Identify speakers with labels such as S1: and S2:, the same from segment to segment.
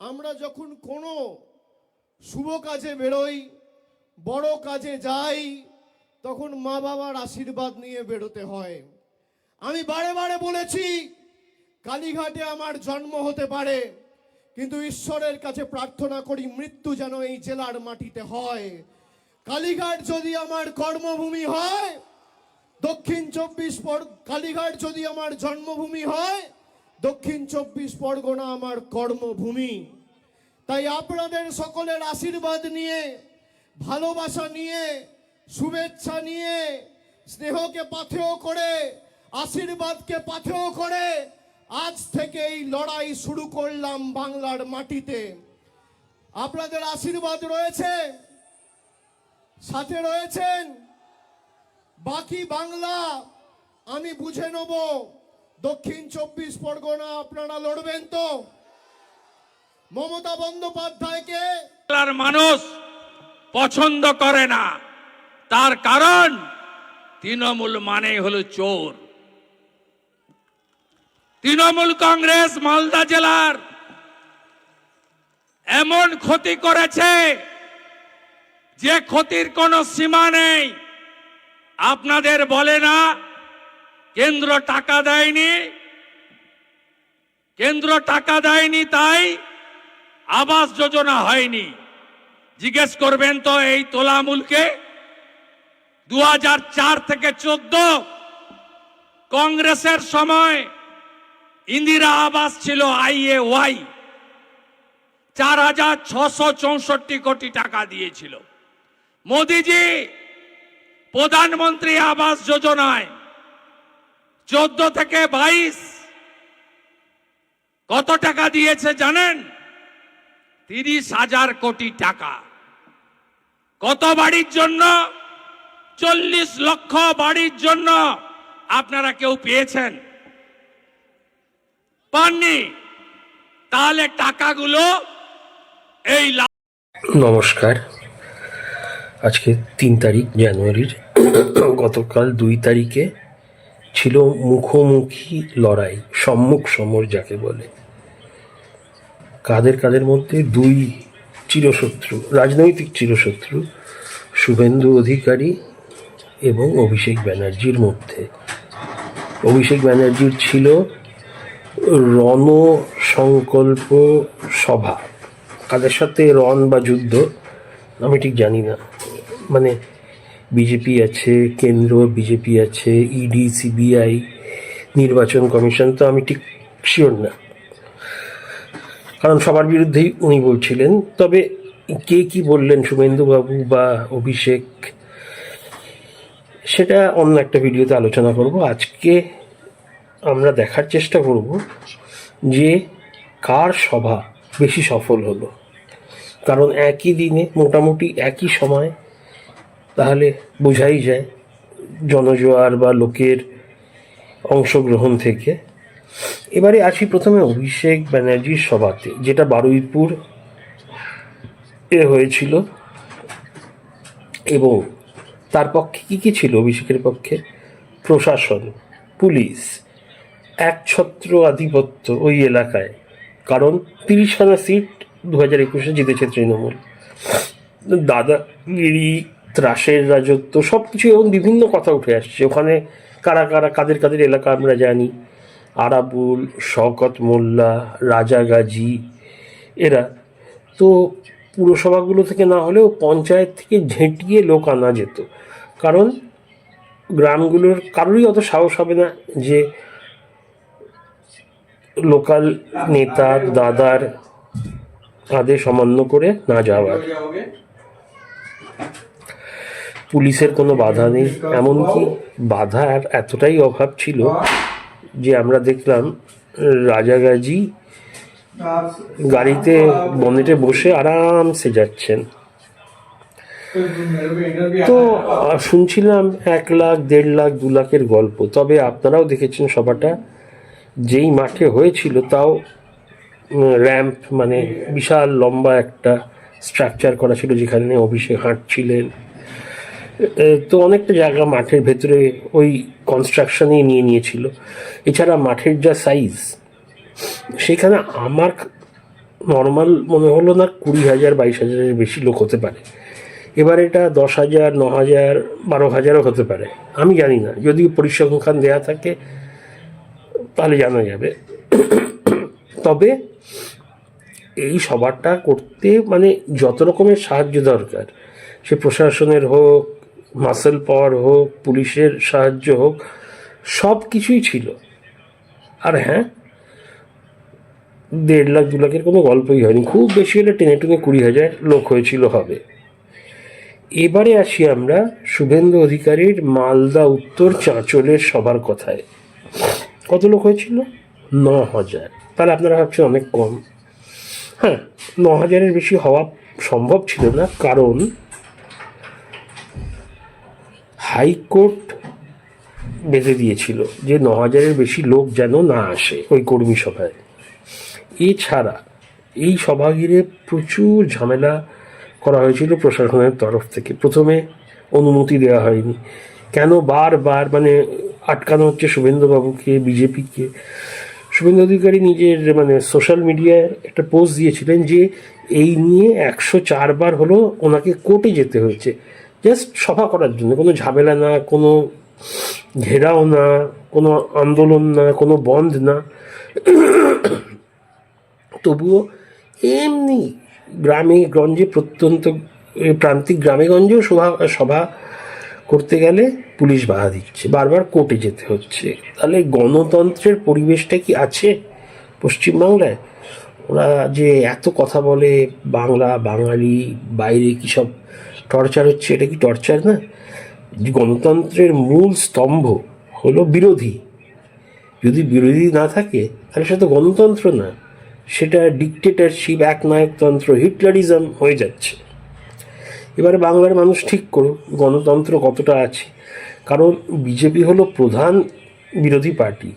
S1: আমরা যখন কোনো শুভ কাজে বেরোই, বড় কাজে যাই, তখন মা বাবার আশীর্বাদ নিয়ে বেরোতে হয়। আমি বারে বারে বলেছি, কালীঘাটে আমার জন্ম হতে পারে, কিন্তু ঈশ্বরের কাছে প্রার্থনা করি মৃত্যু যেন এই জেলার মাটিতে হয়। কালীঘাট যদি আমার কর্মভূমি হয়, দক্ষিণ চব্বিশ পর কালীঘাট যদি আমার জন্মভূমি হয় দক্ষিণ চব্বিশ পরগনা আমার কর্মভূমি। তাই আপনাদের সকলের আশীর্বাদ নিয়ে, ভালোবাসা নিয়ে, শুভেচ্ছা নিয়ে, স্নেহকে পাথেয় করে, আশীর্বাদকে পাথেয় করে আজ থেকে এই লড়াই শুরু করলাম বাংলার মাটিতে। আপনাদের আশীর্বাদ রয়েছে, সাথে রয়েছেন, বাকি বাংলা আমি বুঝে নেব। দক্ষিণ চব্বিশ পরগনা আপনারা লড়বেন তো। মমতা বন্দ্যোপাধ্যায়কে
S2: মানুষ পছন্দ করে না। তার কারণ, তৃণমূল মানে হলো চোর। তৃণমূল কংগ্রেস মালদা জেলার এমন ক্ষতি করেছে যে ক্ষতির কোনো সীমা নেই। আপনাদের বলে না কেন্দ্র টাকা দেয়নি। কেন্দ্র টাকা দেয়নি তাই আবাস যোজনা হয়নি। জিজ্ঞেস করবেন তো এই তোলামূলকে। দু থেকে চোদ্দ কংগ্রেসের সময় ইন্দিরা আবাস ছিল আইএ ওয়াই। চার হাজার ছশো চৌষট্টি কোটি টাকা দিয়েছিল। মোদিজি প্রধানমন্ত্রী আবাস যোজনায় চোদ্দ থেকে বাইশ। কত টাকা দিয়েছে জানেন? তিরিশ হাজার কোটি টাকা। কত বাড়ির জন্য? চল্লিশ লক্ষ বাড়ির জন্য। আপনারা কেউ পেয়েছেন? পাননি? তাহলে টাকাগুলো এই
S3: নমস্কার। আজকে তিন তারিখ জানুয়ারির। গতকাল দুই তারিখে ছিল মুখোমুখি লড়াই, সম্মুখ সমর যাকে বলে। কাদের কাদের মধ্যে দুই চিরশত্রু, রাজনৈতিক চিরশত্রু, শুভেন্দু অধিকারী এবং অভিষেক ব্যানার্জির মধ্যে। অভিষেক ব্যানার্জির ছিল রণ সংকল্প সভা। কাদের সাথে রণ বা যুদ্ধ, আমি ঠিক জানি না। মানে বিজেপি আছে, কেন্দ্র, বিজেপি আছে ইডি সিবিআই নির্বাচন কমিশন, তো আমি ঠিক শিওর না। কারণ সবার বিরুদ্ধেই উনি বলছিলেন। তবে কে কি বললেন শুভেন্দুবাবু বা অভিষেক, সেটা অন্য একটা ভিডিওতে আলোচনা করব। আজকে আমরা দেখার চেষ্টা করব যে কার সভা বেশি সফল হলো। কারণ একই দিনে, মোটামুটি একই সময় তাহলে বোঝাই যায় জনজোয়ার বা লোকের অংশগ্রহণ থেকে। এবারে আসি প্রথমে অভিষেক ব্যানার্জির সভাতে, যেটা বারুইপুর এ হয়েছিল। এবং তার পক্ষে কি কি ছিল অভিষেকের পক্ষে? প্রশাসন, পুলিশ, একছত্র আধিপত্য ওই এলাকায়। কারণ তিরিশখানা সিট দু হাজার একুশে জিতেছে তৃণমূল। দাদাগিরি ত্রাসের রাজত্ব সব কিছু এবং বিভিন্ন কথা উঠে আসছে। ওখানে কারা কারা, কাদের কাদের এলাকা আমরা জানি? আরাবুল, শওকত মোল্লা, রাজা গাজী, এরা। তো পুরসভাগুলো থেকে না হলেও পঞ্চায়েত থেকে ঝেঁটিয়ে লোক আনা যেত। কারণ গ্রামগুলোর কারোরই অত সাহস হবে না যে লোকাল নেতার দাদার আদেশ অমান্য করে না যাওয়ার। পুলিশের কোনো বাধা নেই। এমনকি বাধার এতটাই অভাব ছিল যে আমরা দেখলাম রাজাগাজি গাড়িতে, বনেটে বসে আরামসে যাচ্ছেন। তো শুনছিলাম এক লাখ, দেড় লাখ, দু লাখের গল্প। তবে আপনারাও দেখেছেন সভাটা। যেই মাঠে হয়েছিল তাও র্যাম্প মানে বিশাল লম্বা একটা স্ট্রাকচার করা ছিল যেখানে অভিষেক হাঁটছিলেন। তো অনেকটা জায়গা মাঠের ভেতরে ওই কনস্ট্রাকশনেই নিয়ে নিয়েছিল। এছাড়া মাঠের যা সাইজ সেখানে আমার নর্মাল মনে হলো না কুড়ি হাজার, বাইশ হাজারের বেশি লোক হতে পারে। এবার এটা দশ হাজার, ন হাজার, বারো হাজারও হতে পারে। আমি জানি না যদি পরিসংখ্যান দেয়া থাকে, তাহলে জানা যাবে। তবে এই সবারটা করতে মানে যত রকমের সাহায্য দরকার, সে প্রশাসনের হোক মাসেল পাওয়ার হোক, পুলিশের সাহায্য হোক, সব কিছুই ছিল। আর হ্যাঁ দেড় লাখ, দু লাখের কোনো গল্পই হয়নি। খুব বেশি হলে টেনে টুনে কুড়ি হাজার লোক হয়েছিল হবে। এবারে আসি আমরা শুভেন্দু অধিকারীর মালদা উত্তর চাঁচলের সবার কথায়। কত লোক হয়েছিল? ন হাজার। তাহলে আপনারা ভাবছেন অনেক কম। হ্যাঁ ন হাজারের বেশি হওয়া সম্ভব ছিল না। কারণ হাইকোর্ট বেঁধে দিয়েছিল যে ন হাজারের বেশি লোক যেন না আসে ওই কর্মী সভায়। এছাড়া এই সভা ঘিরে প্রচুর ঝামেলা করা হয়েছিল প্রশাসনের তরফ থেকে। প্রথমে অনুমতি দেওয়া হয়নি। কেন বারবার মানে আটকানো হচ্ছে শুভেন্দুবাবুকে, বিজেপিকে? শুভেন্দু অধিকারী নিজের মানে সোশ্যাল মিডিয়ায় একটা পোস্ট দিয়েছিলেন যে এই নিয়ে একশো চারবার হলো ওনাকে কোর্টে যেতে হয়েছে। জাস্ট সভা করার জন্য, কোনো ঝামেলা না, কোনো ঘেরাও না, কোনো আন্দোলন না, কোনো বন্ধ না। তবুও এমনি গ্রামে গঞ্জে প্রত্যন্ত প্রান্তিক গ্রামে গঞ্জেও সভা সভা করতে গেলে পুলিশ বাধা দিচ্ছে। বারবার কোর্টে যেতে হচ্ছে। তাহলে গণতন্ত্রের পরিবেশটা কি আছে পশ্চিমবাংলায়? ওরা যে এত কথা বলে, বাংলা, বাঙালি, বাইরে কি সব টর্চার হচ্ছে, এটা কি টর্চার না? গণতন্ত্রের মূল স্তম্ভ হলো বিরোধী। যদি বিরোধী না থাকে, তাহলে সেটা গণতন্ত্র না। সেটা ডিকটেটারশিপ একনায়কতন্ত্র, হিটলারিজম হয়ে যাচ্ছে। এবারে বাংলার মানুষ ঠিক করুক, গণতন্ত্র কতটা আছে। কারণ বিজেপি হলো প্রধান বিরোধী পার্টি,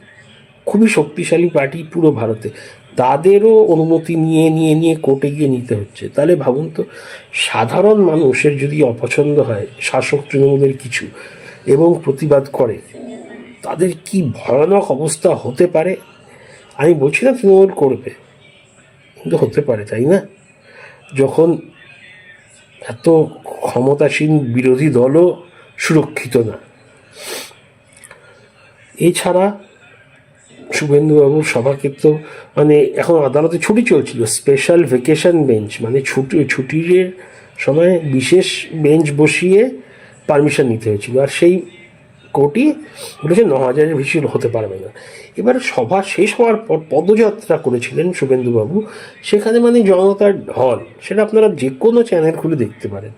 S3: খুবই শক্তিশালী পার্টি পুরো ভারতে। তাদেরও অনুমতি নিয়ে নিয়ে নিয়ে কোর্টে গিয়ে নিতে হচ্ছে। তাহলে ভাবুন তো, সাধারণ মানুষের যদি অপছন্দ হয়, শাসক তৃণমূলের কিছু, এবং প্রতিবাদ করে, তাদের কি ভয়ানক অবস্থা হতে পারে? আমি বলছি না তৃণমূল করবে, কিন্তু হতে পারে, তাই না? যখন এত ক্ষমতাসীন বিরোধী দলও সুরক্ষিত না। এছাড়া শুভেন্দুবাবুর সভাকে তো মানে এখন আদালতে ছুটি চলছিল স্পেশাল ভেকেশন বেঞ্চ মানে ছুটি, ছুটির সময় বিশেষ বেঞ্চ বসিয়ে পারমিশন নিতে হয়েছিল। আর সেই কোর্টই বলেছে, ন হাজারের বেশি হতে পারবে না। এবার সভা শেষ হওয়ার পর পদযাত্রা করেছিলেন শুভেন্দুবাবু, সেখানে মানে জনতার ঢল, সেটা আপনারা যে কোনো চ্যানেল খুলে দেখতে পারেন।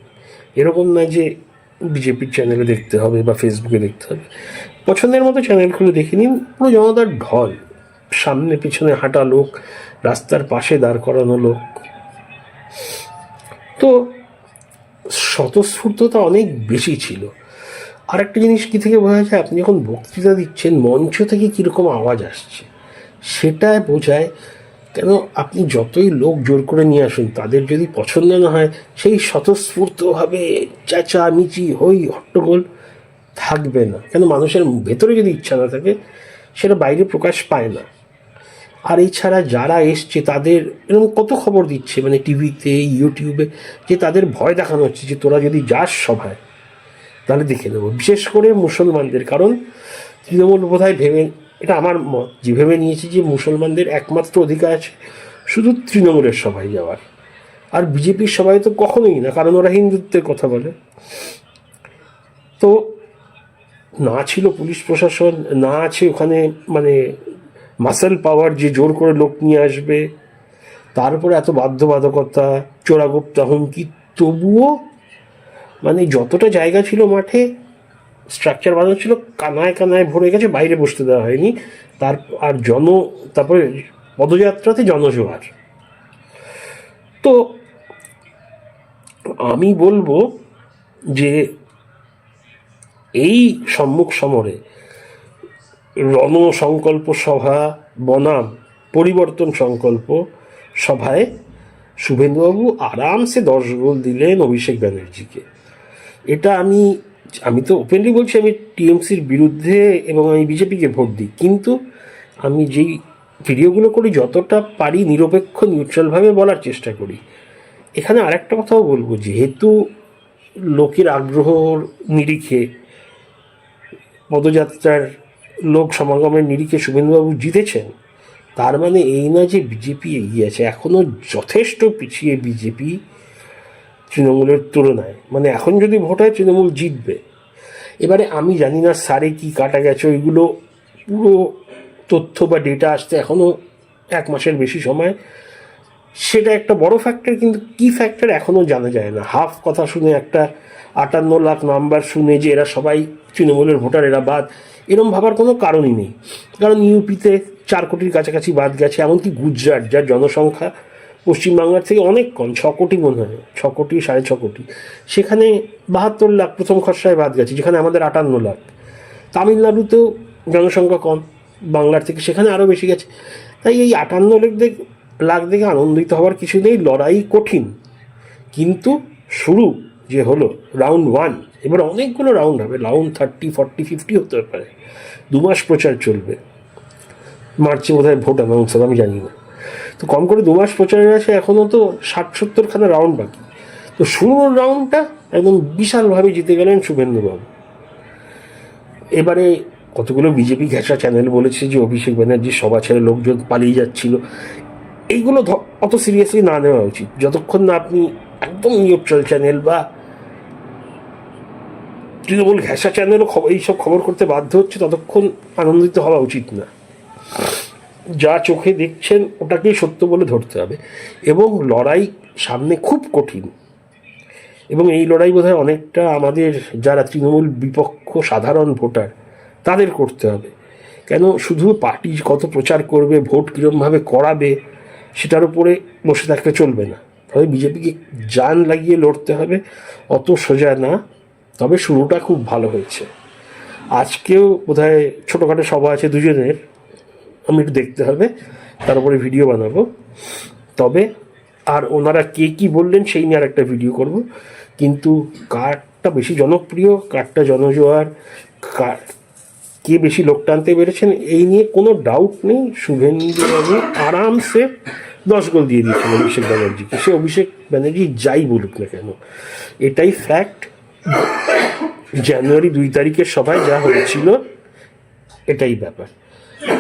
S3: এরকম না যে বিজেপির চ্যানেলে দেখতে হবে বা ফেসবুকে দেখতে হবে। পছন্দের মতো চ্যানেল খুলে দেখে নিন পুরো জনতার ঢল। সামনে, পিছনে হাঁটা লোক, রাস্তার পাশে দাঁড় করানো লোক। তো স্বতঃস্ফূর্ততা অনেক বেশি ছিল। আর একটা জিনিস কি থেকে বোঝা যায়, আপনি যখন বক্তৃতা দিচ্ছেন, মঞ্চ থেকে কীরকম আওয়াজ আসছে সেটা বোঝায় কেন আপনি যতই লোক জোর করে নিয়ে আসুন, তাদের যদি পছন্দ না হয়, সেই স্বতঃস্ফূর্তভাবে চেঁচামেচি হই হট্টগোল থাকবে না। কেন? মানুষের ভেতরে যদি ইচ্ছা না থাকে, সেটা বাইরে প্রকাশ পায় না। আর এছাড়া যারা এসছে, তাদের এরকম কত খবর দিচ্ছে মানে টিভিতে, ইউটিউবে, যে তাদের ভয় দেখানো হচ্ছে যে তোরা যদি যাস সভায়, তাহলে দেখে নেব। বিশেষ করে মুসলমানদের, কারণ তৃণমূল বোধহয় ভেবে, এটা আমার মত, যে ভেবে নিয়েছি যে মুসলমানদের একমাত্র অধিকার আছে শুধু তৃণমূলের সভায় যাওয়ার। আর বিজেপির সভায় তো কখনোই না, কারণ ওরা হিন্দুত্বের কথা বলে। তো না ছিল পুলিশ প্রশাসন, না আছে ওখানে মানে মাসেল পাওয়ার যে জোর করে লোক নিয়ে আসবে তারপরে এত বাধ্যবাধকতা, চোরাগুপ্তা হুমকি, তবুও মানে যতটা জায়গা ছিল মাঠে স্ট্রাকচার বানানো ছিল, কানায় কানায় ভরে গেছে, বাইরে বসতে দেওয়া হয়নি। তার, আর জন, তারপরে পদযাত্রাতে জনজোয়ার তো আমি বলব যে এই সম্মুখ সমরে রণ সংকল্প সভা, বনাম পরিবর্তন সংকল্প সভায় শুভেন্দুবাবু আরামসে দশ গোল দিলেন অভিষেক ব্যানার্জিকে। এটা আমি আমি তো ওপেনলি বলছি, আমি টিএমসির বিরুদ্ধে এবং আমি বিজেপিকে ভোট দিই। কিন্তু আমি যেই ভিডিওগুলো করি, যতটা পারি নিরপেক্ষ, নিউট্রালভাবে বলার চেষ্টা করি। এখানে আরেকটা কথাও বলব, যেহেতু লোকের আগ্রহর নিরিখে পদযাত্রার লোক সমাগমের নিরিখে শুভেন্দুবাবু জিতেছেন, তার মানে এই না যে বিজেপি এগিয়ে আছে এখনও যথেষ্ট পিছিয়ে বিজেপি তৃণমূলের তুলনায়। মানে এখন যদি ভোট হয়, তৃণমূল জিতবে। এবারে আমি জানি না সারে কি কাটা গেছে, ওইগুলো পুরো তথ্য বা ডেটা আসতে এখনও এক মাসের বেশি সময়। সেটা একটা বড় ফ্যাক্টর কিন্তু কি ফ্যাক্টর এখনও জানা যায় না। হাফ কথা শুনে একটা আটান্ন লাখ নাম্বার শুনে যে এরা সবাই তৃণমূলের ভোটার এরা বাদ, এরম ভাবার কোনো কারণই নেই। কারণ ইউপিতে চার কোটির কাছাকাছি বাদ গেছে, এমনকি গুজরাট, যার জনসংখ্যা পশ্চিমবাংলার থেকে অনেক কম, ছ কোটি মনে হয়, ছ কোটি, সাড়ে ছ কোটি। সেখানে বাহাত্তর লাখ প্রথম খসড়ায় বাদ গেছে, যেখানে আমাদের আটান্ন লাখ। তামিলনাড়ুতেও জনসংখ্যা কম, বাংলার থেকে সেখানে আরও বেশি গেছে। তাই এই আটান্ন লাখ দেখে লাখ দেখে আনন্দিত হওয়ার কিছু নেই, লড়াই কঠিন। কিন্তু শুরু যে হলো, রাউন্ড ওয়ান। এবার অনেকগুলো রাউন্ড হবে। রাউন্ড থার্টি ফর্টি ফিফটি হতে পারে। দু মাস প্রচার চলবে। মার্চে বোধ হয় ভোট অ্যানাউন্স হবে, আমি জানি না। তো কম করে দু মাস প্রচারের আছে এখনও তো ষাট সত্তরখানা রাউন্ড বাকি। তো শুরুর রাউন্ডটা একদম বিশালভাবে জিতে গেলেন শুভেন্দুবাবু। এবারে কতগুলো বিজেপি ঘেঁষা চ্যানেল বলেছে যে, অভিষেক ব্যানার্জির সভা ছেড়ে লোকজন পালিয়ে যাচ্ছিল। এইগুলো অত সিরিয়াসলি না নেওয়া উচিত। যতক্ষণ না আপনি একদম নিউট্রাল চ্যানেল বা তৃণমূল ঘেঁষা চ্যানেলও এইসব খবর করতে বাধ্য হচ্ছে, ততক্ষণ আনন্দিত হওয়া উচিত না। যা চোখে দেখছেন, ওটাকেই সত্য বলে ধরতে হবে। এবং লড়াই সামনে খুব কঠিন। এবং এই লড়াই বোধহয় অনেকটা আমাদের, যারা তৃণমূল বিপক্ষ সাধারণ ভোটার, তাদের করতে হবে। কেন? শুধু পার্টি কত প্রচার করবে, ভোট কীরমভাবে করাবে, সেটার উপরে বসে থাকলে চলবে না। তবে বিজেপিকে জান লাগিয়ে লড়তে হবে, অত সোজা না। তবে শুরুটা খুব ভালো হয়েছে। আজকেও বোধহয় ছোটোখাটো সভা আছে দুজনের। আমি একটু দেখতে হবে তার উপরে ভিডিও বানাবো। তবে আর ওনারা কে কি বললেন সেই নিয়ে আর একটা ভিডিও করব। কিন্তু কারটা বেশি জনপ্রিয়, কারটা জনজোয়ার, কার, কে বেশি লোক টানতে পেরেছেন এই নিয়ে কোনো ডাউট নেই। শুভেন্দুবাবু আরামসে দশ গোল দিয়ে দিয়েছেন অভিষেক ব্যানার্জিকে। সে অভিষেক ব্যানার্জি যাই বলুক না কেন, এটাই ফ্যাক্ট জানুয়ারি দুই তারিখের সভায় যা হয়েছিল, এটাই ব্যাপার।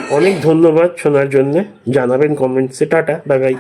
S3: অনেক ধন্যবাদ শোনার জন্য। জানাবেন কমেন্টসে। Tata, bye bye.